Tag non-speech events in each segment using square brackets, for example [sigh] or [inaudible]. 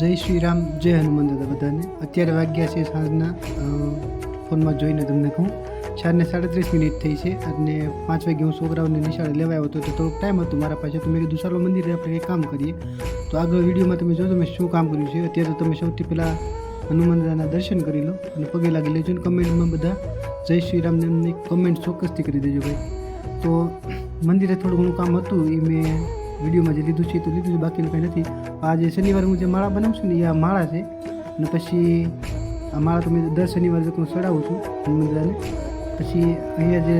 જય શ્રી રામ, જય હનુમાન દાદા બધાને. અત્યારે વાગ્યા છે સાંજના ફોનમાં જોઈને તમને કહું. ચારને સાડત્રીસ મિનિટ થઈ છે અને પાંચ વાગે હું છોકરાઓને નિશાળે લેવા આવ્યો હતો તો થોડોક ટાઈમ હતો મારા પાસે. તો મેં કીધું, ચાલો મંદિરે આપણે એક કામ કરીએ. તો આગળ વિડીયોમાં તમે જોજો મેં શું કામ કર્યું છે. અત્યારે તમે સૌથી પહેલાં હનુમાન દાદાના દર્શન કરી લો અને પગે લાગી લેજો અને કમેન્ટમાં બધા જય શ્રી રામને એમની કમેન્ટ ચોક્કસથી કરી દેજો ભાઈ. તો મંદિરે થોડું ઘણું કામ હતું એ મેં વિડીયોમાં જે લીધું છે તો લીધું છે, બાકીનું કંઈ નથી. આ જે શનિવારે હું જે માળા બનાવું છું ને એ આ માળા છે. અને પછી આ માળા તો મેં દર શનિવારે હું ચડાવું છું મંદિરાને પછી અહીંયા જે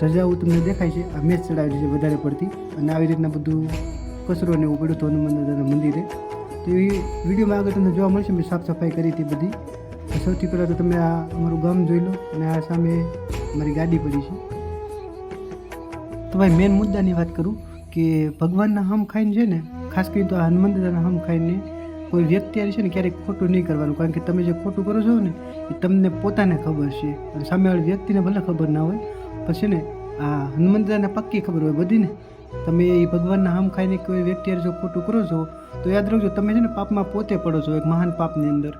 ધજાઓ તમને દેખાય છે, આ મેચ ચડાવેલી છે વધારે પડતી. અને આવી રીતના બધું કચરો ને એવું પડ્યું હતું હનુમાન મંદિરે. તો એ વિડીયોમાં આગળ તમને જોવા મળશે, મેં સાફ સફાઈ કરી હતી બધી. સૌથી પહેલાં તો તમે આ અમારું ગામ જોઈ લો, અને આ સામે મારી ગાડી પડી છે. તો ભાઈ મેન મુદ્દાની વાત કરું. કે ભગવાનના હમ ખાઈને છે ને, ખાસ કરીને તો આ હનુમાન દાદાના હમ ખાઈને કોઈ વ્યક્તિ છે ને ક્યારેક ખોટું નહીં કરવાનું. કારણ કે તમે જે ખોટું કરો છો ને, એ તમને પોતાને ખબર છે. અને સામેવાળી વ્યક્તિને ભલે ખબર ના હોય પછી ને, આ હનુમાન દાદાને પક્કી ખબર હોય બધીને. તમે એ ભગવાનના હમ ખાઈને કોઈ વ્યક્તિ જો ખોટું કરો છો, તો યાદ રાખજો, તમે છે ને પાપમાં પોતે પડો છો, એક મહાન પાપની અંદર.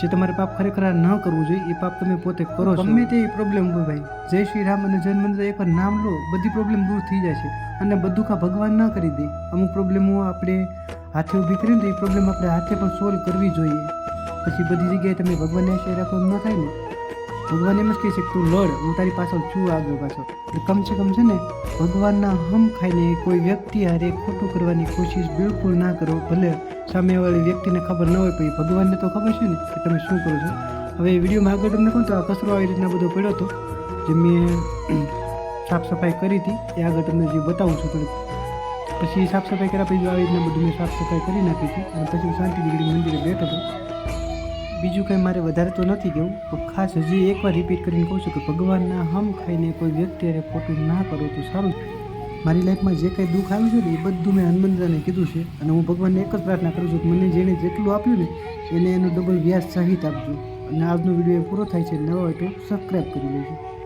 જે તમારે પાપ ખરેખર ન કરવું જોઈએ, એ પાપ તમે પોતે કરો છો. ગમે તે પ્રોબ્લેમ હોય ભાઈ. જય શ્રી રામ અને જન મંદિર એકવાર નામ લો, બધી પ્રોબ્લેમ દૂર થઈ જાય છે. અને બધું કા ભગવાન ના કરી દે. અમુક પ્રોબ્લેમો આપણે હાથે ઊભી કરીને તો એ પ્રોબ્લેમ આપણે હાથે પણ સોલ્વ કરવી જોઈએ. પછી બધી જગ્યાએ તમે ભગવાનને આશય રાખવા ન થાય ને? ભગવાન એમ જ કહે છે કે તું લડ, હું તારી પાછળ છું આગળ પાછળ. એટલે કમ સે કમ છે ને, ભગવાનના હમ ખાઈને કોઈ વ્યક્તિ હારે ખોટું કરવાની કોશિશ બિલકુલ ના કરો, ભલે સામેવાળી વ્યક્તિને ખબર ન હોય, પણ ભગવાનને તો ખબર છે ને કે તમે શું કરો છો. હવે વિડીયોમાં આગળ તમને કહું તો આ કચરો આવી રીતના બધો પડ્યો હતો, જે મેં [clears throat] સાફ સફાઈ કરી હતી, એ આગળ તમને જે બતાવું છું થોડુંક. પછી સાફ સફાઈ કર્યા પછી આવી રીતના બધું મેં સાફ સફાઈ કરી નાખી હતી, અને પછી હું શાંતિ મંદિરે બેઠો હતો. બીજું કંઈ મારે વધારે તો નથી કહેવું પણ ખાસ હજી એકવાર રિપીટ કરીને કહું છું કે ભગવાનના હમ ખાઈને કોઈ વ્યક્તિ અરે ખોટું ના કરો તો સારું મારી લાઈફમાં જે કંઈ દુઃખ આવ્યું છે ને, એ બધું મેં હનુમંતરાને કીધું છે અને હું ભગવાનને એક જ પ્રાર્થના કરું છું કે મને જેણે જેટલું આપ્યું ને, એને એનું ડબલ વ્યાસ સહિત આપજો. અને આજનો વીડિયો પૂરો થાય છે. નવો હોય તો સબસ્ક્રાઈબ કરી લેજો.